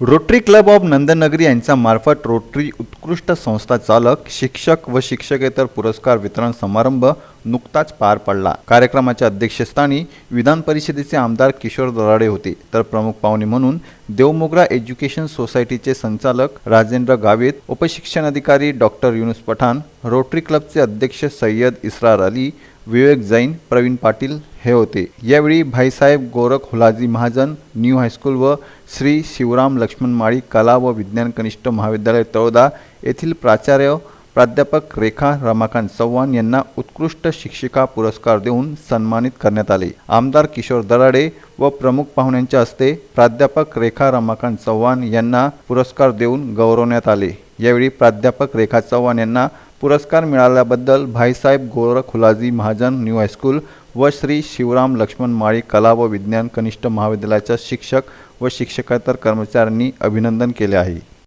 Rotary club of Nand Nagri यांच्या मार्फत rotary उत्कृष्ट संस्था चालक शिक्षक व शिक्षकेतर पुरस्कार वितरण समारंभ नुकताच पार पडला. कार्यक्रमाच्या अध्यक्षस्थानी विधान परिषदेचे आमदार किशोर दराडे होते. तर प्रमुख पाहुणे म्हणून देवमोगरा एज्युकेशन सोसायटीचे संचालक राजेंद्र गावित उपशिक्षणाधिकारी डॉक्टर युनुस पठाण रोटरी क्लबचे अध्यक्ष सय्यद इस्रार अली विवेक जैन प्रवीण पाटील हे होते. यावेळी Bhaisaheb Gorakh Hulaji Mahajan new high school व श्री शिवराम लक्ष्मण माळी कला व विज्ञान कनिष्ठ महाविद्यालय तळोदा येथील प्राचार्य प्राध्यापक रेखा रमाकांत चव्हाण यांना उत्कृष्ट शिक्षिका पुरस्कार देऊन सन्मानित करण्यात आले. आमदार किशोर दराडे व प्रमुख पाहुण्यांच्या हस्ते प्राध्यापक रेखा रमाकांत चव्हाण यांना पुरस्कार देऊन गौरवण्यात आले. यावेळी प्राध्यापक रेखा चव्हाण यांना पुरस्कार मिळाल्याबद्दल भाईसाहेब गोर हुलाजी महाजन न्यू हायस्कूल व श्री शिवराम लक्ष्मण माळी कला व विज्ञान कनिष्ठ महाविद्यालयाच्या शिक्षक व शिक्षकेतर कर्मचाऱ्यांनी अभिनंदन केले आहे.